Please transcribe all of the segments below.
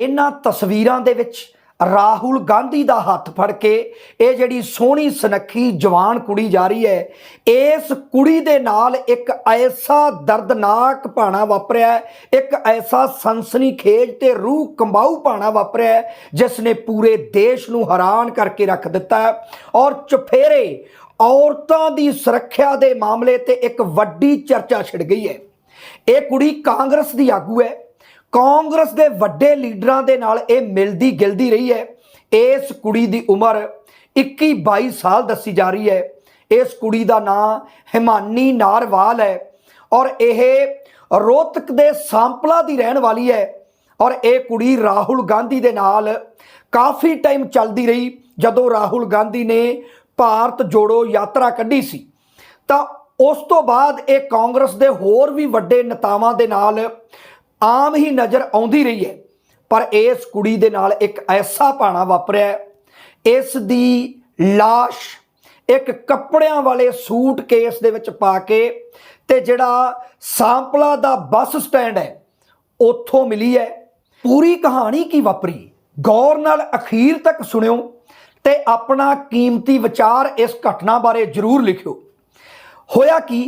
ਇਹਨਾਂ ਤਸਵੀਰਾਂ ਦੇ ਵਿੱਚ ਰਾਹੁਲ ਗਾਂਧੀ ਦਾ ਹੱਥ ਫੜ ਕੇ ਇਹ ਜਿਹੜੀ ਸੋਹਣੀ ਸੁਨੱਖੀ ਜਵਾਨ ਕੁੜੀ ਜਾ ਰਹੀ ਹੈ, ਇਸ ਕੁੜੀ ਦੇ ਨਾਲ ਇੱਕ ਐਸਾ ਦਰਦਨਾਕ ਭਾਣਾ ਵਾਪਰਿਆ ਇੱਕ ਐਸਾ ਸਨਸਨੀਖੇਜ ਤੇ ਰੂਹ ਕੰਬਾਊ ਭਾਣਾ ਵਾਪਰਿਆ ਜਿਸ ਨੇ ਪੂਰੇ ਦੇਸ਼ ਨੂੰ ਹੈਰਾਨ ਕਰਕੇ ਰੱਖ ਦਿੱਤਾ ਔਰ ਚਫੇਰੇ ਔਰਤਾਂ ਦੀ ਸੁਰੱਖਿਆ ਦੇ ਮਾਮਲੇ ਤੇ ਇੱਕ ਵੱਡੀ ਚਰਚਾ ਛਿੜ ਗਈ ਹੈ। ਇਹ ਕੁੜੀ ਕਾਂਗਰਸ ਦੀ ਆਗੂ ਹੈ। ਕਾਂਗਰਸ ਦੇ ਵੱਡੇ ਲੀਡਰਾਂ ਦੇ ਨਾਲ ਇਹ ਮਿਲਦੀ ਗਿਲਦੀ ਰਹੀ ਹੈ। ਇਸ ਕੁੜੀ ਦੀ ਉਮਰ 21 22 ਸਾਲ ਦੱਸੀ ਜਾ ਰਹੀ ਹੈ। ਇਸ ਕੁੜੀ ਦਾ ਨਾਂ ਹਿਮਾਨੀ ਨਾਰਵਾਲ ਹੈ ਔਰ ਇਹ ਰੋਹਤਕ ਦੇ ਸਾਂਪਲਾ ਦੀ ਰਹਿਣ ਵਾਲੀ ਹੈ ਔਰ ਇਹ ਕੁੜੀ ਰਾਹੁਲ ਗਾਂਧੀ ਦੇ ਨਾਲ ਕਾਫੀ ਟਾਈਮ ਚੱਲਦੀ ਰਹੀ। ਜਦੋਂ ਰਾਹੁਲ ਗਾਂਧੀ ਨੇ ਭਾਰਤ ਜੋੜੋ ਯਾਤਰਾ ਕੱਢੀ ਸੀ, ਤਾਂ ਉਸ ਤੋਂ ਬਾਅਦ ਇਹ ਕਾਂਗਰਸ ਦੇ ਹੋਰ ਵੀ ਵੱਡੇ ਨੇਤਾਵਾਂ ਦੇ ਨਾਲ ਆਮ ਹੀ ਨਜ਼ਰ ਆਉਂਦੀ ਰਹੀ ਹੈ, ਪਰ ਇਸ ਕੁੜੀ ਦੇ ਨਾਲ ਇੱਕ ਐਸਾ ਭਾਣਾ ਵਾਪਰਿਆ ਇਸ ਦੀ লাশ ਇੱਕ ਕੱਪੜਿਆਂ ਵਾਲੇ ਸੂਟ ਕੇਸ ਦੇ ਵਿੱਚ ਪਾ ਕੇ ਤੇ ਜਿਹੜਾ ਸਾਂਪਲਾ ਦਾ ਬੱਸ ਸਟੈਂਡ ਹੈ, ਉੱਥੋਂ ਮਿਲੀ ਹੈ। ਪੂਰੀ ਕਹਾਣੀ ਕੀ ਵਾਪਰੀ? ਗੌਰ ਨਾਲ ਅਖੀਰ ਤੱਕ ਸੁਣਿਓ ਤੇ ਆਪਣਾ ਕੀਮਤੀ ਵਿਚਾਰ ਇਸ ਘਟਨਾ ਬਾਰੇ ਜ਼ਰੂਰ ਲਿਖਿਓ। ਹੋਇਆ ਕੀ?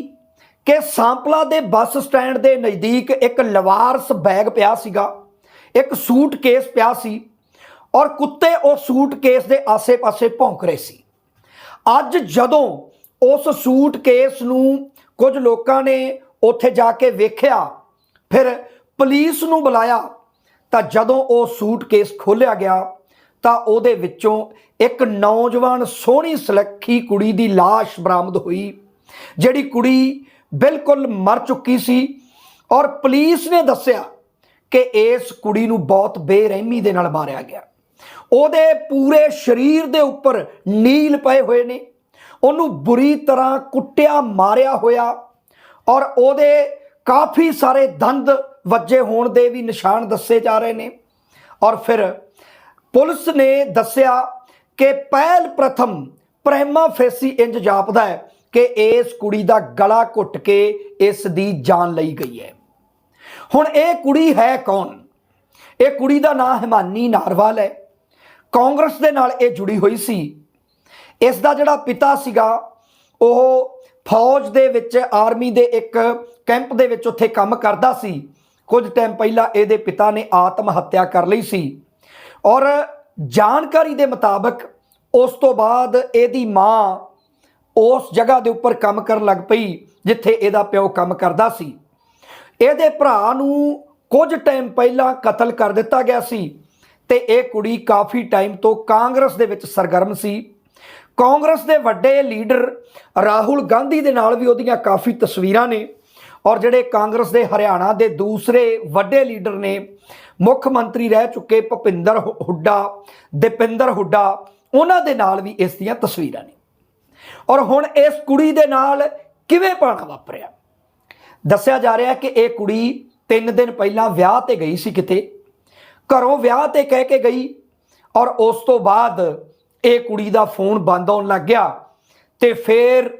ਕਿ ਸਾਂਪਲਾ ਦੇ ਬੱਸ ਸਟੈਂਡ ਦੇ ਨਜ਼ਦੀਕ ਇੱਕ ਲਵਾਰਸ ਬੈਗ ਪਿਆ ਸੀਗਾ, ਇੱਕ ਸੂਟਕੇਸ ਪਿਆ ਸੀ ਔਰ ਕੁੱਤੇ ਉਹ ਸੂਟਕੇਸ ਦੇ ਆਸੇ-ਪਾਸੇ ਭੌਂਕ ਰਹੇ ਸੀ। ਅੱਜ ਜਦੋਂ ਉਸ ਸੂਟਕੇਸ ਨੂੰ ਕੁਝ ਲੋਕਾਂ ਨੇ ਉੱਥੇ ਜਾ ਕੇ ਵੇਖਿਆ, ਫਿਰ ਪੁਲਿਸ ਨੂੰ ਬੁਲਾਇਆ, ਤਾਂ ਜਦੋਂ ਉਹ ਸੂਟਕੇਸ ਖੋਲ੍ਹਿਆ ਗਿਆ, ਤਾਂ ਉਹਦੇ ਵਿੱਚੋਂ ਇੱਕ ਨੌਜਵਾਨ ਸੋਹਣੀ ਸੁਲੱਖੀ ਕੁੜੀ ਦੀ লাশ ਬਰਾਮਦ ਹੋਈ, ਜਿਹੜੀ ਕੁੜੀ ਬਿਲਕੁਲ ਮਰ ਚੁੱਕੀ ਸੀ ਔਰ ਪੁਲਿਸ ਨੇ ਦੱਸਿਆ ਕਿ ਇਸ ਕੁੜੀ ਨੂੰ ਬਹੁਤ ਬੇਰਹਿਮੀ ਦੇ ਨਾਲ ਮਾਰਿਆ ਗਿਆ। ਉਹਦੇ ਪੂਰੇ ਸਰੀਰ ਦੇ ਉੱਪਰ ਨੀਲ ਪਏ ਹੋਏ ਨੇ। ਉਹਨੂੰ ਬੁਰੀ ਤਰ੍ਹਾਂ ਕੁੱਟਿਆ, ਮਾਰਿਆ ਹੋਇਆ ਔਰ ਉਹਦੇ ਕਾਫੀ ਸਾਰੇ ਦੰਦ ਵੱਜੇ ਹੋਣ ਦੇ ਵੀ ਨਿਸ਼ਾਨ ਦੱਸੇ ਜਾ ਰਹੇ ਨੇ। ਔਰ ਫਿਰ ਪੁਲਿਸ ਨੇ ਦੱਸਿਆ ਕਿ ਪਹਿਲ ਪ੍ਰਥਮ ਪ੍ਰੇਮਾ ਫੇਸੀ ਇੰਜ ਜਾਪਦਾ ਹੈ ਕਿ ਇਸ ਕੁੜੀ ਦਾ ਗਲਾ ਘੁੱਟ ਕੇ ਇਸ ਦੀ ਜਾਨ ਲਈ ਗਈ ਹੈ। ਹੁਣ ਇਹ ਕੁੜੀ ਹੈ ਕੌਣ? ਇਹ ਕੁੜੀ ਦਾ ਨਾਮ ਹਿਮਾਨੀ ਨਾਰਵਾਲ ਹੈ। ਕਾਂਗਰਸ ਦੇ ਨਾਲ ਇਹ ਜੁੜੀ ਹੋਈ ਸੀ। ਇਸ ਦਾ ਜਿਹੜਾ ਪਿਤਾ ਸੀਗਾ, ਉਹ ਫੌਜ ਦੇ ਵਿੱਚ ਆਰਮੀ ਦੇ ਇੱਕ ਕੈਂਪ ਦੇ ਵਿੱਚ ਉੱਥੇ ਕੰਮ ਕਰਦਾ ਸੀ। ਕੁਝ ਟਾਈਮ ਪਹਿਲਾਂ ਇਹਦੇ ਪਿਤਾ ਨੇ ਆਤਮ ਹੱਤਿਆ ਕਰ ਲਈ ਸੀ। ਔਰ ਜਾਣਕਾਰੀ ਦੇ ਮੁਤਾਬਕ ਉਸ ਤੋਂ ਬਾਅਦ ਇਹਦੀ ਮਾਂ ਉਸ ਜਗ੍ਹਾ ਦੇ ਉੱਪਰ ਕੰਮ ਕਰਨ ਲੱਗ ਪਈ ਜਿੱਥੇ ਇਹਦਾ ਪਿਓ ਕੰਮ ਕਰਦਾ ਸੀ। ਇਹਦੇ ਭਰਾ ਨੂੰ ਕੁਝ ਟਾਈਮ ਪਹਿਲਾਂ ਕਤਲ ਕਰ ਦਿੱਤਾ ਗਿਆ ਸੀ ਤੇ ਇਹ ਕੁੜੀ ਕਾਫੀ ਟਾਈਮ ਤੋਂ ਕਾਂਗਰਸ ਦੇ ਵਿੱਚ ਸਰਗਰਮ ਸੀ। ਕਾਂਗਰਸ ਦੇ ਵੱਡੇ ਲੀਡਰ ਰਾਹੁਲ ਗਾਂਧੀ ਦੇ ਨਾਲ ਵੀ ਉਹਦੀਆਂ ਕਾਫੀ ਤਸਵੀਰਾਂ ਨੇ ਔਰ ਜਿਹੜੇ ਕਾਂਗਰਸ ਦੇ ਹਰਿਆਣਾ ਦੇ ਦੂਸਰੇ ਵੱਡੇ ਲੀਡਰ ਨੇ, ਮੁੱਖ ਮੰਤਰੀ ਰਹਿ ਚੁੱਕੇ ਭੁਪਿੰਦਰ ਹੁੱਡਾ, ਦੀਪਿੰਦਰ ਹੁੱਡਾ, ਉਹਨਾਂ ਦੇ ਨਾਲ ਵੀ ਇਸ ਦੀਆਂ ਤਸਵੀਰਾਂ ਨੇ। ਔਰ ਹੁਣ ਇਸ ਕੁੜੀ ਦੇ ਨਾਲ ਕਿਵੇਂ ਪਾਣਾ ਵਾਪਰਿਆ? ਦੱਸਿਆ ਜਾ ਰਿਹਾ ਕਿ ਇਹ ਕੁੜੀ 3 ਦਿਨ ਪਹਿਲਾਂ ਵਿਆਹ ਤੇ ਗਈ ਸੀ ਕਿਤੇ। ਘਰੋਂ ਵਿਆਹ ਤੇ ਕਹਿ ਕੇ ਗਈ ਔਰ ਉਸ ਤੋਂ ਬਾਅਦ ਇਹ ਕੁੜੀ ਦਾ ਫੋਨ ਬੰਦ ਆਉਣ ਲੱਗ ਗਿਆ ਤੇ ਫਿਰ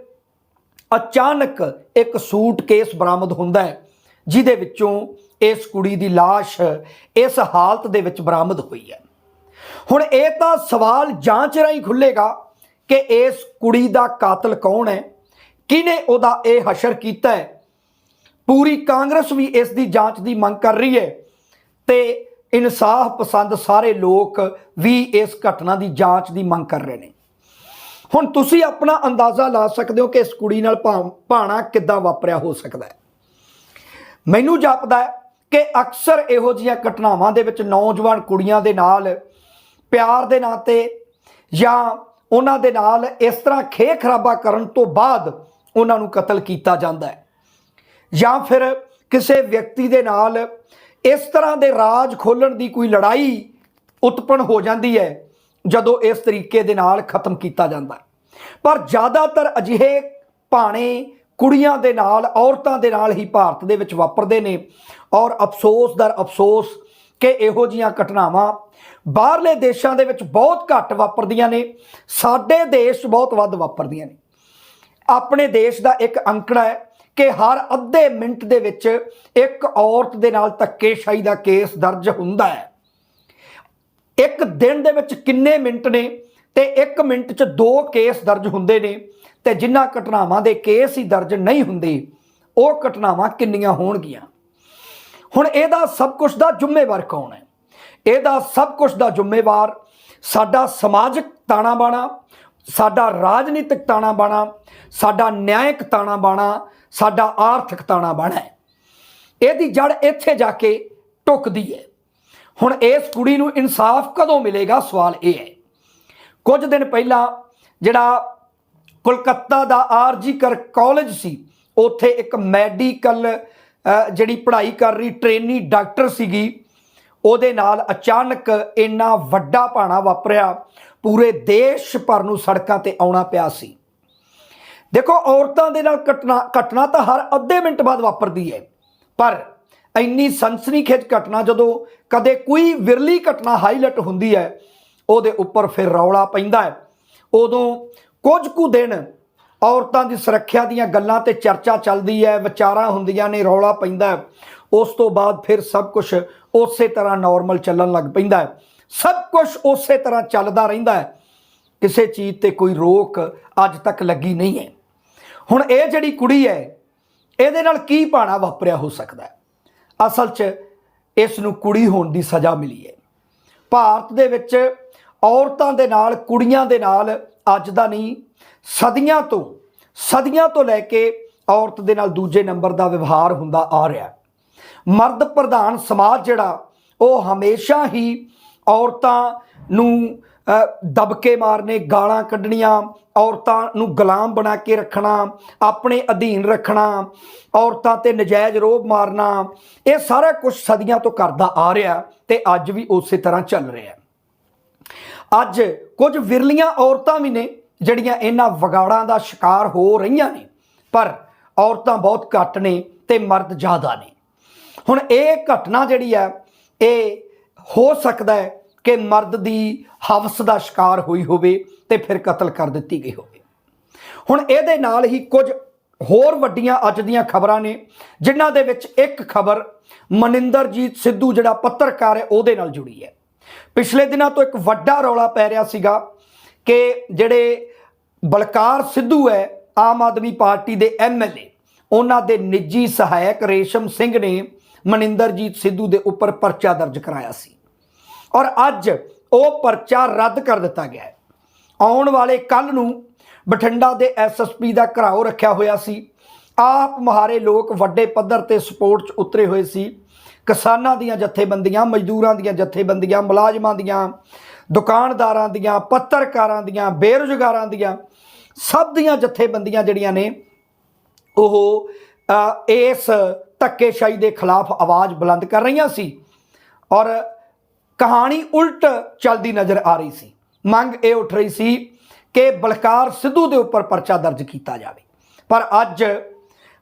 ਅਚਾਨਕ ਇੱਕ ਸੂਟਕੇਸ ਬਰਾਮਦ ਹੁੰਦਾ ਹੈ, ਜਿਹਦੇ ਵਿੱਚੋਂ ਇਸ ਕੁੜੀ ਦੀ লাশ ਇਸ ਹਾਲਤ ਦੇ ਵਿੱਚ ਬਰਾਮਦ ਹੋਈ ਹੈ। ਹੁਣ ਇਹ ਤਾਂ ਸਵਾਲ ਜਾਂਚ ਰਾਹੀਂ ਖੁੱਲੇਗਾ ਕਿ ਇਸ ਕੁੜੀ ਦਾ ਕਾਤਲ ਕੌਣ ਹੈ? ਕਿਹਨੇ ਉਹਦਾ ਇਹ ਹਸ਼ਰ ਕੀਤਾ ਹੈ? ਪੂਰੀ ਕਾਂਗਰਸ ਵੀ ਇਸ ਦੀ ਜਾਂਚ ਦੀ ਮੰਗ ਕਰ ਰਹੀ ਹੈ ਤੇ ਇਨਸਾਫ ਪਸੰਦ ਸਾਰੇ ਲੋਕ ਵੀ ਇਸ ਘਟਨਾ ਦੀ ਜਾਂਚ ਦੀ ਮੰਗ ਕਰ ਰਹੇ ਨੇ। ਹੁਣ ਤੁਸੀਂ ਆਪਣਾ ਅੰਦਾਜ਼ਾ ਲਾ ਸਕਦੇ ਹੋ ਕਿ ਇਸ ਕੁੜੀ ਨਾਲ ਭਾ- ਭਾਣਾ ਕਿੱਦਾਂ ਵਾਪਰਿਆ ਹੋ ਸਕਦਾ ਹੈ? ਮੈਨੂੰ ਜਾਪਦਾ ਹੈ ਕਿ ਅਕਸਰ ਇਹੋ ਜਿਹੀਆਂ ਘਟਨਾਵਾਂ ਦੇ ਵਿੱਚ ਨੌਜਵਾਨ ਕੁੜੀਆਂ ਦੇ ਨਾਲ, ਪਿਆਰ ਦੇ ਨਾਂ ਤੇ ਜਾਂ ਉਹਨਾਂ ਦੇ ਨਾਲ ਇਸ ਤਰ੍ਹਾਂ ਖੇ ਖਰਾਬਾ ਕਰਨ ਤੋਂ ਬਾਅਦ ਉਹਨਾਂ ਨੂੰ ਕਤਲ ਕੀਤਾ ਜਾਂਦਾ ਹੈ। ਜਾਂ ਫਿਰ ਕਿਸੇ ਵਿਅਕਤੀ ਦੇ ਨਾਲ ਇਸ ਤਰ੍ਹਾਂ ਦੇ ਰਾਜ ਖੋਲਣ ਦੀ ਕੋਈ ਲੜਾਈ ਉਤਪਨ ਹੋ ਜਾਂਦੀ ਹੈ, ਜਦੋਂ ਇਸ ਤਰੀਕੇ ਦੇ ਨਾਲ ਖਤਮ ਕੀਤਾ ਜਾਂਦਾ ਹੈ। ਪਰ ਜ਼ਿਆਦਾਤਰ ਅਜਿਹੇ ਭਾਣੇ ਕੁੜੀਆਂ ਦੇ ਨਾਲ, ਔਰਤਾਂ ਦੇ ਨਾਲ ਹੀ ਭਾਰਤ ਦੇ ਵਿੱਚ ਵਾਪਰਦੇ ਨੇ ਔਰ ਅਫਸੋਸ ਦਰ ਅਫਸੋਸ ਕਿ ਇਹੋ ਜੀਆਂ ਘਟਨਾਵਾਂ ਬਾਹਰਲੇ ਦੇਸ਼ਾਂ ਦੇ ਵਿੱਚ ਬਹੁਤ ਘੱਟ ਵਾਪਰਦੀਆਂ ਨੇ, ਸਾਡੇ ਦੇਸ਼ ਬਹੁਤ ਵੱਧ ਵਾਪਰਦੀਆਂ ਨੇ। ਆਪਣੇ ਦੇਸ਼ ਦਾ ਇੱਕ ਅੰਕੜਾ ਹੈ ਕਿ ਹਰ ਅੱਧੇ ਮਿੰਟ ਦੇ ਵਿੱਚ ਇੱਕ ਔਰਤ ਦੇ ਨਾਲ ਧੱਕੇਸ਼ਾਹੀ ਦਾ ਕੇਸ ਦਰਜ ਹੁੰਦਾ ਹੈ। ਇੱਕ ਦਿਨ ਦੇ ਵਿੱਚ ਕਿੰਨੇ ਮਿੰਟ ਨੇ ਤੇ 1 ਮਿੰਟ 'ਚ ਦੋ ਕੇਸ ਦਰਜ ਹੁੰਦੇ ਨੇ ਤੇ ਜਿਨ੍ਹਾਂ ਘਟਨਾਵਾਂ ਦੇ ਕੇਸ ਹੀ ਦਰਜ ਨਹੀਂ ਹੁੰਦੇ, ਉਹ ਘਟਨਾਵਾਂ ਕਿੰਨੀਆਂ ਹੋਣਗੀਆਂ? ਹੁਣ ਇਹਦਾ ਸਭ ਕੁਝ ਦਾ ਜ਼ਿੰਮੇਵਾਰ ਕੌਣ ਹੈ? ਇਹਦਾ ਸਭ ਕੁਝ ਦਾ ਜ਼ਿੰਮੇਵਾਰ ਸਾਡਾ ਸਮਾਜਿਕ ਤਾਣਾ ਬਾਣਾ, ਸਾਡਾ ਰਾਜਨੀਤਿਕ ਤਾਣਾ ਬਾਣਾ, ਸਾਡਾ ਨਿਆਇਕ ਤਾਣਾ ਬਾਣਾ, ਸਾਡਾ ਆਰਥਿਕ ਤਾਣਾ ਬਾਣਾ ਹੈ। ਇਹਦੀ ਜੜ ਇੱਥੇ ਜਾ ਕੇ ਟੁੱਕਦੀ ਹੈ। ਹੁਣ ਇਸ ਕੁੜੀ ਨੂੰ ਇਨਸਾਫ ਕਦੋਂ ਮਿਲੇਗਾ? ਸਵਾਲ ਇਹ ਹੈ। ਕੁਝ ਦਿਨ ਪਹਿਲਾਂ ਜਿਹੜਾ ਕੋਲਕਾਤਾ ਦਾ ਆਰਜੀ ਕਰ ਕਾਲਜ ਸੀ, ਉੱਥੇ ਇੱਕ ਮੈਡੀਕਲ ਜਿਹੜੀ ਪੜ੍ਹਾਈ ਕਰ ਰਹੀ ਟ੍ਰੇਨੀ ਡਾਕਟਰ ਸੀਗੀ, ਉਹਦੇ ਨਾਲ ਅਚਾਨਕ ਇੰਨਾ ਵੱਡਾ ਭਾਣਾ ਵਾਪਰਿਆ, ਪੂਰੇ ਦੇਸ਼ ਭਰ ਨੂੰ ਸੜਕਾਂ ਤੇ ਆਉਣਾ ਪਿਆ ਸੀ। ਦੇਖੋ, ਔਰਤਾਂ ਦੇ ਨਾਲ ਘਟਨਾ ਘਟਨਾ ਤਾਂ ਹਰ ਅੱਧੇ ਮਿੰਟ ਬਾਅਦ ਵਾਪਰਦੀ ਹੈ, ਪਰ ਇੰਨੀ ਸਨਸਨੀਖੇਜ ਘਟਨਾ ਜਦੋਂ ਕਦੇ ਕੋਈ ਵਿਰਲੀ ਘਟਨਾ ਹਾਈਲਾਈਟ ਹੁੰਦੀ ਹੈ, ਉਹਦੇ ਉੱਪਰ ਫਿਰ ਰੌਲਾ ਪੈਂਦਾ ਹੈ। ਉਦੋਂ ਕੁਝ ਕੁ ਦਿਨ ਔਰਤਾਂ ਦੀ ਸੁਰੱਖਿਆ ਦੀਆਂ ਗੱਲਾਂ ਤੇ ਚਰਚਾ ਚੱਲਦੀ ਹੈ, ਵਿਚਾਰਾਂ ਹੁੰਦੀਆਂ ਨੇ, ਰੌਲਾ ਪੈਂਦਾ ਉਸ ਤੋਂ ਬਾਅਦ ਫਿਰ ਸਭ ਕੁਝ ਉਸੇ ਤਰ੍ਹਾਂ ਨਾਰਮਲ ਚੱਲਣ ਲੱਗ ਪੈਂਦਾ ਸਭ ਕੁਝ ਉਸੇ ਤਰ੍ਹਾਂ ਚੱਲਦਾ ਰਹਿੰਦਾ ਹੈ। ਕਿਸੇ ਚੀਜ਼ ਤੇ ਕੋਈ ਰੋਕ ਅੱਜ ਤੱਕ ਲੱਗੀ ਨਹੀਂ ਹੈ। ਹੁਣ ਇਹ ਜਿਹੜੀ ਕੁੜੀ ਹੈ, ਇਹਦੇ ਨਾਲ ਕੀ ਪਾਣਾ ਵਾਪਰਿਆ ਹੋ ਸਕਦਾ ਹੈ? ਅਸਲ 'ਚ ਇਸ ਨੂੰ ਕੁੜੀ ਹੋਣ ਦੀ ਸਜ਼ਾ ਮਿਲੀ ਹੈ। ਭਾਰਤ ਦੇ ਵਿੱਚ ਔਰਤਾਂ ਦੇ ਨਾਲ, ਕੁੜੀਆਂ ਦੇ ਨਾਲ ਅੱਜ ਦਾ ਨਹੀਂ ਸਦੀਆਂ ਤੋਂ ਸਦੀਆਂ ਤੋਂ ਲੈ ਕੇ ਔਰਤ ਦੇ ਨਾਲ ਦੂਜੇ ਨੰਬਰ ਦਾ ਵਿਵਹਾਰ ਹੁੰਦਾ ਆ ਰਿਹਾ ਮਰਦ ਪ੍ਰਧਾਨ ਸਮਾਜ ਜਿਹੜਾ ਉਹ ਹਮੇਸ਼ਾ ਹੀ ਔਰਤਾਂ ਨੂੰ ਅ, ਦਬਕੇ ਮਾਰਨੇ ਗਾਲਾਂ ਕੱਢਣੀਆਂ ਔਰਤਾਂ ਨੂੰ ਗੁਲਾਮ ਬਣਾ ਕੇ ਰੱਖਣਾ ਆਪਣੇ ਅਧੀਨ ਰੱਖਣਾ ਔਰਤਾਂ ਤੇ ਨਜਾਇਜ਼ ਰੋਬ ਮਾਰਨਾ ਇਹ ਸਾਰਾ ਕੁਝ ਸਦੀਆਂ ਤੋਂ ਕਰਦਾ ਆ ਰਿਹਾ ਤੇ ਅੱਜ ਵੀ ਉਸੇ ਤਰ੍ਹਾਂ ਚੱਲ ਰਿਹਾ ਅੱਜ ਕੁਝ ਵਿਰਲੀਆਂ ਔਰਤਾਂ ਵੀ ਨੇ ਜਿਹੜੀਆਂ ਇਹਨਾਂ ਵਿਗਾੜਾਂ ਦਾ ਸ਼ਿਕਾਰ ਹੋ ਰਹੀਆਂ ਨੇ, ਪਰ ਔਰਤਾਂ ਬਹੁਤ ਘੱਟ ਨੇ ਤੇ ਮਰਦ ਜ਼ਿਆਦਾ ਨੇ। ਹੁਣ ਇਹ ਘਟਨਾ ਜਿਹੜੀ ਹੈ, ਇਹ ਹੋ ਸਕਦਾ ਹੈ ਕਿ ਮਰਦ ਦੀ ਹਵਸ ਦਾ ਸ਼ਿਕਾਰ ਹੋਈ ਹੋਵੇ ਤੇ ਫਿਰ ਕਤਲ ਕਰ ਦਿੱਤੀ ਗਈ ਹੋਵੇ। ਹੁਣ ਇਹਦੇ ਨਾਲ ਹੀ ਕੁਝ ਹੋਰ ਵੱਡੀਆਂ ਅੱਜ ਦੀਆਂ ਖਬਰਾਂ ਨੇ, ਜਿਨ੍ਹਾਂ ਦੇ ਵਿੱਚ ਇੱਕ ਖਬਰ ਮਨਿੰਦਰਜੀਤ ਸਿੱਧੂ ਜਿਹੜਾ ਪੱਤਰਕਾਰ ਹੈ, ਉਹਦੇ ਨਾਲ ਜੁੜੀ ਹੈ। ਪਿਛਲੇ ਦਿਨਾਂ ਤੋਂ ਇੱਕ ਵੱਡਾ ਰੌਲਾ ਪੈ ਰਿਹਾ ਸੀਗਾ ਕਿ ਜਿਹੜੇ ਬਲਕਾਰ ਸਿੱਧੂ ਹੈ, ਆਮ ਆਦਮੀ ਪਾਰਟੀ ਦੇ ਐਮਐਲਏ ਉਹਨਾਂ ਦੇ ਨਿੱਜੀ ਸਹਾਇਕ ਰੇਸ਼ਮ ਸਿੰਘ ਨੇ ਮਨਿੰਦਰਜੀਤ ਸਿੱਧੂ ਦੇ ਉੱਪਰ ਪਰਚਾ ਦਰਜ ਕਰਾਇਆ ਸੀ। ਔਰ ਅੱਜ ਉਹ ਪਰਚਾ ਰੱਦ ਕਰ ਦਿੱਤਾ ਗਿਆ ਹੈ। ਆਉਣ ਵਾਲੇ ਕੱਲ ਨੂੰ ਬਠਿੰਡਾ ਦੇ ਐਸਐਸਪੀ ਦਾ ਘਰਾਓ ਰੱਖਿਆ ਹੋਇਆ ਸੀ। ਆਪ ਮਹਾਰੇ ਲੋਕ ਵੱਡੇ ਪੱਧਰ ਤੇ ਸਪੋਰਟ 'ਚ ਉਤਰੇ ਹੋਏ ਸੀ। ਕਿਸਾਨਾਂ ਦੀਆਂ ਜਥੇਬੰਦੀਆਂ, ਮਜ਼ਦੂਰਾਂ ਦੀਆਂ ਜਥੇਬੰਦੀਆਂ, ਮੁਲਾਜ਼ਮਾਂ ਦੀਆਂ, ਦੁਕਾਨਦਾਰਾਂ ਦੀਆਂ, ਪੱਤਰਕਾਰਾਂ ਦੀਆਂ, ਬੇਰੁਜ਼ਗਾਰਾਂ ਦੀਆਂ, ਸਭ ਦੀਆਂ ਜਥੇਬੰਦੀਆਂ ਜਿਹੜੀਆਂ ਨੇ, ਉਹ ਇਸ ਧੱਕੇਸ਼ਾਹੀ ਦੇ ਖਿਲਾਫ ਆਵਾਜ਼ ਬੁਲੰਦ ਕਰ ਰਹੀਆਂ ਸੀ ਔਰ ਕਹਾਣੀ ਉਲਟ ਚੱਲਦੀ ਨਜ਼ਰ ਆ ਰਹੀ ਸੀ। ਮੰਗ ਇਹ ਉੱਠ ਰਹੀ ਸੀ ਕਿ ਬਲਕਾਰ ਸਿੱਧੂ ਦੇ ਉੱਪਰ ਪਰਚਾ ਦਰਜ ਕੀਤਾ ਜਾਵੇ। ਪਰ ਅੱਜ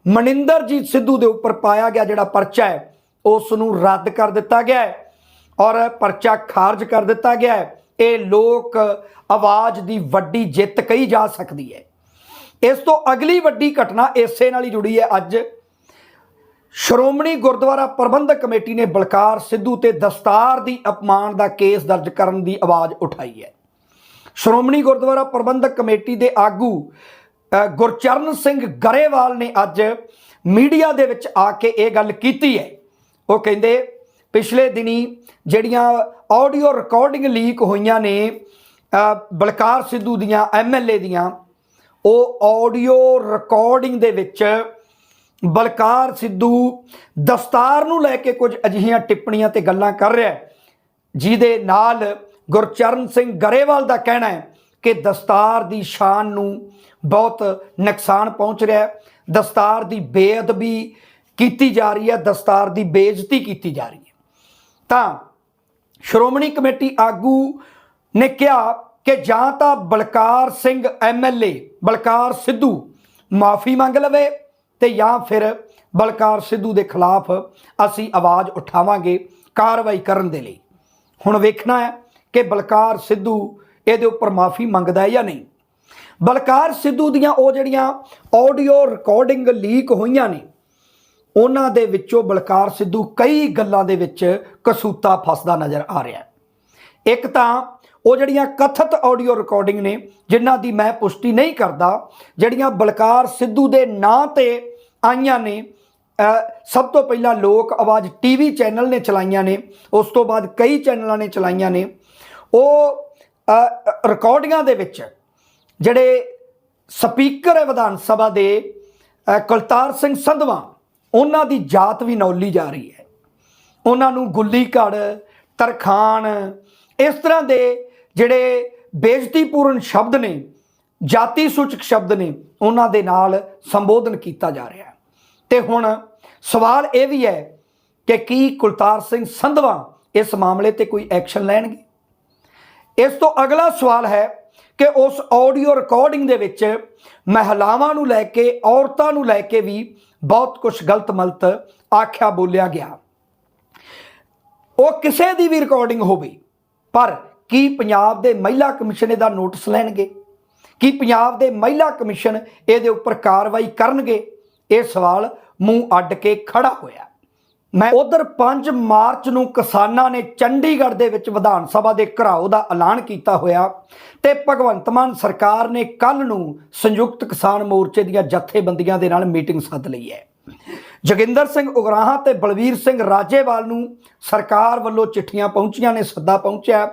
ਮਨਿੰਦਰਜੀਤ ਸਿੱਧੂ ਦੇ ਉੱਪਰ ਪਾਇਆ ਗਿਆ ਜਿਹੜਾ ਪਰਚਾ ਹੈ ਉਸ ਨੂੰ ਰੱਦ ਕਰ ਦਿੱਤਾ ਗਿਆ ਹੈ ਔਰ ਪਰਚਾ ਖਾਰਜ ਕਰ ਦਿੱਤਾ ਗਿਆ ਹੈ। ਇਹ ਲੋਕ ਆਵਾਜ਼ ਦੀ ਵੱਡੀ ਜਿੱਤ ਕਹੀ ਜਾ ਸਕਦੀ ਹੈ। ਇਸ ਤੋਂ ਅਗਲੀ ਵੱਡੀ ਘਟਨਾ ਇਸੇ ਨਾਲ ਹੀ ਜੁੜੀ ਹੈ। ਅੱਜ ਸ਼੍ਰੋਮਣੀ ਗੁਰਦੁਆਰਾ ਪ੍ਰਬੰਧਕ ਕਮੇਟੀ ਨੇ ਬਲਕਾਰ ਸਿੱਧੂ ਤੇ ਦਸਤਾਰ ਦੀ ਅਪਮਾਨ ਦਾ ਕੇਸ ਦਰਜ ਕਰਨ ਦੀ ਆਵਾਜ਼ ਉਠਾਈ ਹੈ। ਸ਼੍ਰੋਮਣੀ ਗੁਰਦੁਆਰਾ ਪ੍ਰਬੰਧਕ ਕਮੇਟੀ ਦੇ ਆਗੂ ਗੁਰਚਰਨ ਸਿੰਘ ਗਰੇਵਾਲ ਨੇ ਅੱਜ ਮੀਡੀਆ ਦੇ ਵਿੱਚ ਆ ਕੇ ਇਹ ਗੱਲ ਕੀਤੀ ਹੈ। ਉਹ ਕਹਿੰਦੇ, ਪਿਛਲੇ ਦਿਨੀ ਜਿਹੜੀਆਂ ਆਡੀਓ ਰਿਕਾਰਡਿੰਗ ਲੀਕ ਹੋਈਆਂ ਨੇ ਬਲਕਾਰ ਸਿੱਧੂ ਦੀਆਂ ਐਮਐਲਏ ਦੀਆਂ, ਉਹ ਆਡੀਓ ਰਿਕਾਰਡਿੰਗ ਦੇ ਵਿੱਚ ਬਲਕਾਰ ਸਿੱਧੂ ਦਸਤਾਰ ਨੂੰ ਲੈ ਕੇ ਕੁਝ ਅਜਿਹੀਆਂ ਟਿੱਪਣੀਆਂ ਤੇ ਗੱਲਾਂ ਕਰ ਰਿਹਾ ਜਿਹਦੇ ਨਾਲ ਗੁਰਚਰਨ ਸਿੰਘ ਗਰੇਵਾਲ ਦਾ ਕਹਿਣਾ ਹੈ ਕਿ ਦਸਤਾਰ ਦੀ ਸ਼ਾਨ ਨੂੰ ਬਹੁਤ ਨੁਕਸਾਨ ਪਹੁੰਚ ਰਿਹਾ ਹੈ, ਦਸਤਾਰ ਦੀ ਬੇਅਦਬੀ ਕੀਤੀ ਜਾ ਰਹੀ ਹੈ, ਦਸਤਾਰ ਦੀ ਬੇਇੱਜ਼ਤੀ ਕੀਤੀ ਜਾ ਰਹੀ ਹੈ। ਤਾਂ ਸ਼੍ਰੋਮਣੀ ਕਮੇਟੀ ਆਗੂ ਨੇ ਕਿਹਾ ਕਿ ਜਾਂ ਤਾਂ ਬਲਕਾਰ ਸਿੰਘ ਐਮਐਲਏ ਬਲਕਾਰ ਸਿੱਧੂ ਮਾਫੀ ਮੰਗ ਲਵੇ ਤੇ ਜਾਂ ਫਿਰ ਬਲਕਾਰ ਸਿੱਧੂ ਦੇ ਖਿਲਾਫ ਅਸੀਂ ਆਵਾਜ਼ ਉਠਾਵਾਂਗੇ ਕਾਰਵਾਈ ਕਰਨ ਦੇ ਲਈ। ਹੁਣ ਵੇਖਣਾ ਹੈ ਕਿ ਬਲਕਾਰ ਸਿੱਧੂ ਇਹਦੇ ਉੱਪਰ ਮਾਫੀ ਮੰਗਦਾ ਹੈ ਜਾਂ ਨਹੀਂ। ਬਲਕਾਰ ਸਿੱਧੂ ਦੀਆਂ ਉਹ ਜਿਹੜੀਆਂ ਆਡੀਓ ਰਿਕਾਰਡਿੰਗ ਲੀਕ ਹੋਈਆਂ ਨੇ ਉਹਨਾਂ ਦੇ ਵਿੱਚੋਂ ਬਲਕਾਰ ਸਿੱਧੂ ਕਈ ਗੱਲਾਂ ਦੇ ਵਿੱਚ ਕਸੂਤਾ ਫਸਦਾ ਨਜ਼ਰ ਆ ਰਿਹਾ ਹੈ। ਇੱਕ ਤਾਂ ਉਹ ਜਿਹੜੀਆਂ ਕਥਿਤ ਆਡੀਓ ਰਿਕਾਰਡਿੰਗ ਨੇ ਜਿਨ੍ਹਾਂ ਦੀ ਮੈਂ ਪੁਸ਼ਟੀ ਨਹੀਂ ਕਰਦਾ ਜਿਹੜੀਆਂ ਬਲਕਾਰ ਸਿੱਧੂ ਦੇ ਨਾਂ ਤੇ ਆਈਆਂ ਨੇ ਸਭ ਤੋਂ ਪਹਿਲਾਂ ਲੋਕ ਆਵਾਜ਼ ਟੀਵੀ ਚੈਨਲ ਨੇ ਚਲਾਈਆਂ ਨੇ ਉਸ ਤੋਂ ਬਾਅਦ ਕਈ ਚੈਨਲਾਂ ਨੇ ਚਲਾਈਆਂ ਨੇ। ਉਹ ਅ, ਰਿਕਾਰਡਿੰਗਾਂ ਦੇ ਵਿੱਚ ਜਿਹੜੇ ਸਪੀਕਰ ਹੈ ਵਿਧਾਨ ਸਭਾ ਦੇ ਕੁਲਤਾਰ ਸਿੰਘ ਸੰਧਵਾ ਉਹਨਾਂ ਦੀ ਜਾਤ ਵੀ ਨੌਲੀ ਜਾ ਰਹੀ ਹੈ। ਉਹਨਾਂ ਨੂੰ ਗੁੱਲੀ ਘੜ ਤਰਖਾਨ ਇਸ ਤਰ੍ਹਾਂ ਦੇ ਜਿਹੜੇ ਬੇਇੱਜ਼ਤੀਪੂਰਨ ਸ਼ਬਦ ਨੇ, ਜਾਤੀ ਸੂਚਕ ਸ਼ਬਦ ਨੇ, ਉਹਨਾਂ ਦੇ ਨਾਲ ਸੰਬੋਧਨ ਕੀਤਾ ਜਾ ਰਿਹਾ ਹੈ। ਤੇ ਹੁਣ ਸਵਾਲ ਇਹ ਵੀ ਹੈ ਕਿ ਕੀ ਕੁਲਤਾਰ ਸਿੰਘ ਸੰਧਵਾ ਇਸ ਮਾਮਲੇ ਤੇ ਕੋਈ ਐਕਸ਼ਨ ਲੈਣਗੇ? ਇਸ ਤੋਂ ਅਗਲਾ ਸਵਾਲ ਹੈ ਕਿ ਉਸ ਆਡੀਓ ਰਿਕਾਰਡਿੰਗ ਦੇ ਵਿੱਚ ਮਹਿਲਾਵਾਂ ਨੂੰ ਲੈ ਕੇ, ਔਰਤਾਂ ਨੂੰ ਲੈ ਕੇ ਵੀ ਬਹੁਤ ਕੁਝ ਗਲਤ ਮਲਤ ਆਖਿਆ ਬੋਲਿਆ ਗਿਆ। ਉਹ ਕਿਸੇ ਦੀ ਵੀ ਰਿਕਾਰਡਿੰਗ ਹੋਵੇ, ਪਰ ਕੀ ਪੰਜਾਬ ਦੇ ਮਹਿਲਾ ਕਮਿਸ਼ਨ ਇਹਦਾ ਨੋਟਿਸ ਲੈਣਗੇ? ਕੀ ਪੰਜਾਬ ਦੇ ਮਹਿਲਾ ਕਮਿਸ਼ਨ ਇਹਦੇ ਉੱਪਰ ਕਾਰਵਾਈ ਕਰਨਗੇ? ਇਹ ਸਵਾਲ ਮੂੰਹ ਅੱਡ ਕੇ ਖੜਾ ਹੋਇਆ। ਮੈਂ ਉਧਰ 5 ਮਾਰਚ ਨੂੰ ਕਿਸਾਨਾਂ ਨੇ ਚੰਡੀਗੜ੍ਹ ਦੇ ਵਿੱਚ ਵਿਧਾਨ ਸਭਾ ਦੇ ਘਰਾਓ ਦਾ ਐਲਾਨ ਕੀਤਾ ਹੋਇਆ ਤੇ ਭਗਵੰਤ ਮਾਨ ਸਰਕਾਰ ਨੇ ਕੱਲ ਨੂੰ ਸੰਯੁਕਤ ਕਿਸਾਨ ਮੋਰਚੇ ਦੀਆਂ ਜਥੇਬੰਦੀਆਂ ਦੇ ਨਾਲ ਮੀਟਿੰਗ ਸੱਦ ਲਈ ਹੈ। ਜੋਗਿੰਦਰ ਸਿੰਘ ਉਗਰਾਹਾਂ ਤੇ ਬਲਵੀਰ ਸਿੰਘ ਰਾਜੇਵਾਲ ਨੂੰ ਸਰਕਾਰ ਵੱਲੋਂ ਚਿੱਠੀਆਂ ਪਹੁੰਚੀਆਂ ਨੇ, ਸੱਦਾ ਪਹੁੰਚਿਆ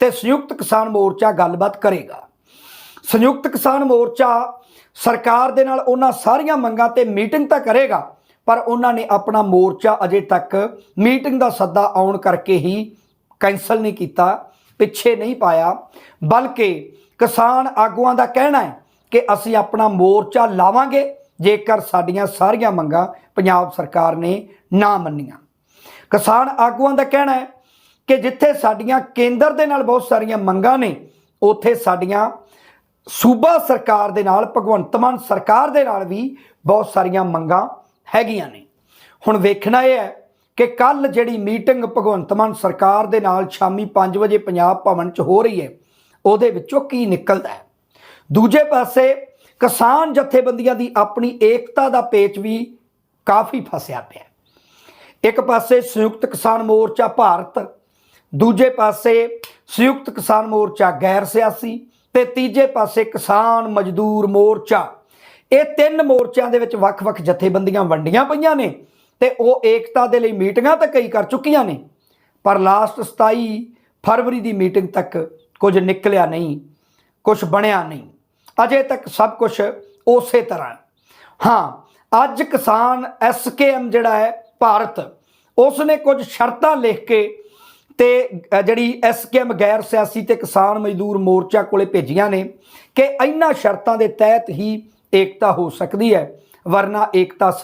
ਤੇ ਸੰਯੁਕਤ ਕਿਸਾਨ ਮੋਰਚਾ ਗੱਲਬਾਤ ਕਰੇਗਾ। ਸੰਯੁਕਤ ਕਿਸਾਨ ਮੋਰਚਾ ਸਰਕਾਰ ਦੇ ਨਾਲ ਉਹਨਾਂ ਸਾਰੀਆਂ ਮੰਗਾਂ ਤੇ ਮੀਟਿੰਗ ਤਾਂ ਕਰੇਗਾ ਪਰ ਉਹਨਾਂ ਨੇ ਆਪਣਾ ਮੋਰਚਾ ਅਜੇ ਤੱਕ ਮੀਟਿੰਗ ਦਾ ਸੱਦਾ ਆਉਣ ਕਰਕੇ ਹੀ ਕੈਂਸਲ ਨਹੀਂ ਕੀਤਾ, ਪਿੱਛੇ ਨਹੀਂ ਪਾਇਆ। ਬਲਕਿ ਕਿਸਾਨ ਆਗੂਆਂ ਦਾ ਕਹਿਣਾ ਹੈ ਕਿ ਅਸੀਂ ਆਪਣਾ ਮੋਰਚਾ ਲਾਵਾਂਗੇ, ਜੇਕਰ ਸਾਡੀਆਂ ਸਾਰੀਆਂ ਮੰਗਾਂ ਪੰਜਾਬ ਸਰਕਾਰ ਨੇ ਨਾ ਮੰਨੀਆਂ। ਕਿਸਾਨ ਆਗੂਆਂ ਦਾ ਕਹਿਣਾ ਹੈ ਕਿ ਜਿੱਥੇ ਸਾਡੀਆਂ ਕੇਂਦਰ ਦੇ ਨਾਲ ਬਹੁਤ ਸਾਰੀਆਂ ਮੰਗਾਂ ਨੇ, ਉੱਥੇ ਸਾਡੀਆਂ ਸੂਬਾ ਸਰਕਾਰ ਦੇ ਨਾਲ, ਭਗਵੰਤ ਮਾਨ ਸਰਕਾਰ ਦੇ ਨਾਲ ਵੀ ਬਹੁਤ ਸਾਰੀਆਂ ਮੰਗਾਂ ਹੈਗੀਆਂ ਨੇ। ਹੁਣ ਵੇਖਣਾ ਇਹ ਹੈ ਕਿ ਕੱਲ ਜਿਹੜੀ ਮੀਟਿੰਗ ਭਗਵੰਤ ਮਾਨ ਸਰਕਾਰ ਦੇ ਨਾਲ ਸ਼ਾਮੀ 5 ਵਜੇ ਪੰਜਾਬ ਭਵਨ 'ਚ ਹੋ ਰਹੀ ਹੈ, ਉਹਦੇ ਵਿੱਚੋਂ ਕੀ ਨਿਕਲਦਾ ਹੈ? ਦੂਜੇ ਪਾਸੇ ਕਿਸਾਨ ਜਥੇਬੰਦੀਆਂ ਦੀ ਆਪਣੀ ਏਕਤਾ ਦਾ ਪੇਚ ਵੀ ਕਾਫੀ ਫਸਿਆ ਪਿਆ ਇੱਕ ਪਾਸੇ ਸੰਯੁਕਤ ਕਿਸਾਨ ਮੋਰਚਾ ਭਾਰਤ, ਦੂਜੇ ਪਾਸੇ ਸੰਯੁਕਤ ਕਿਸਾਨ ਮੋਰਚਾ ਗੈਰ ਸਿਆਸੀ ਤੇ ਤੀਜੇ ਪਾਸੇ ਕਿਸਾਨ ਮਜ਼ਦੂਰ ਮੋਰਚਾ। ਇਹ ਤਿੰਨ ਮੋਰਚਿਆਂ ਦੇ ਵਿੱਚ ਵੱਖ-ਵੱਖ ਜਥੇਬੰਦੀਆਂ ਵੰਡੀਆਂ ਪਈਆਂ ਨੇ ਤੇ ਉਹ ਏਕਤਾ ਦੇ ਲਈ ਮੀਟਿੰਗਾਂ ਤਾਂ ਕਈ ਕਰ ਚੁੱਕੀਆਂ ਨੇ ਪਰ ਲਾਸਟ 27 ਫਰਵਰੀ ਦੀ ਮੀਟਿੰਗ ਤੱਕ ਕੁਝ ਨਿਕਲਿਆ ਨਹੀਂ ਕੁਝ ਬਣਿਆ ਨਹੀਂ। ਅਜੇ ਤੱਕ ਸਭ ਕੁਝ ਉਸੇ ਤਰ੍ਹਾਂ ਹਾਂ। ਅੱਜ ਕਿਸਾਨ ਐਸਕੇਐਮ ਜਿਹੜਾ ਹੈ ਭਾਰਤ ਉਸ ਨੇ ਕੁਝ ਸ਼ਰਤਾਂ ਲਿਖ ਕੇ ਤੇ ਅ, ਜਿਹੜੀ ਐਸਕੇਐਮ ਗੈਰ ਸਿਆਸੀ ਤੇ ਕਿਸਾਨ ਮਜ਼ਦੂਰ ਮੋਰਚਾ ਕੋਲੇ ਭੇਜੀਆਂ ਨੇ ਕਿ ਇਹਨਾਂ ਸ਼ਰਤਾਂ ਦੇ ਤਹਿਤ ਹੀ ਏਕਤਾ ਹੋ ਸਕਦੀ ਹੈ ਵਰਨਾ ਏਕਤਾ ਸਮ-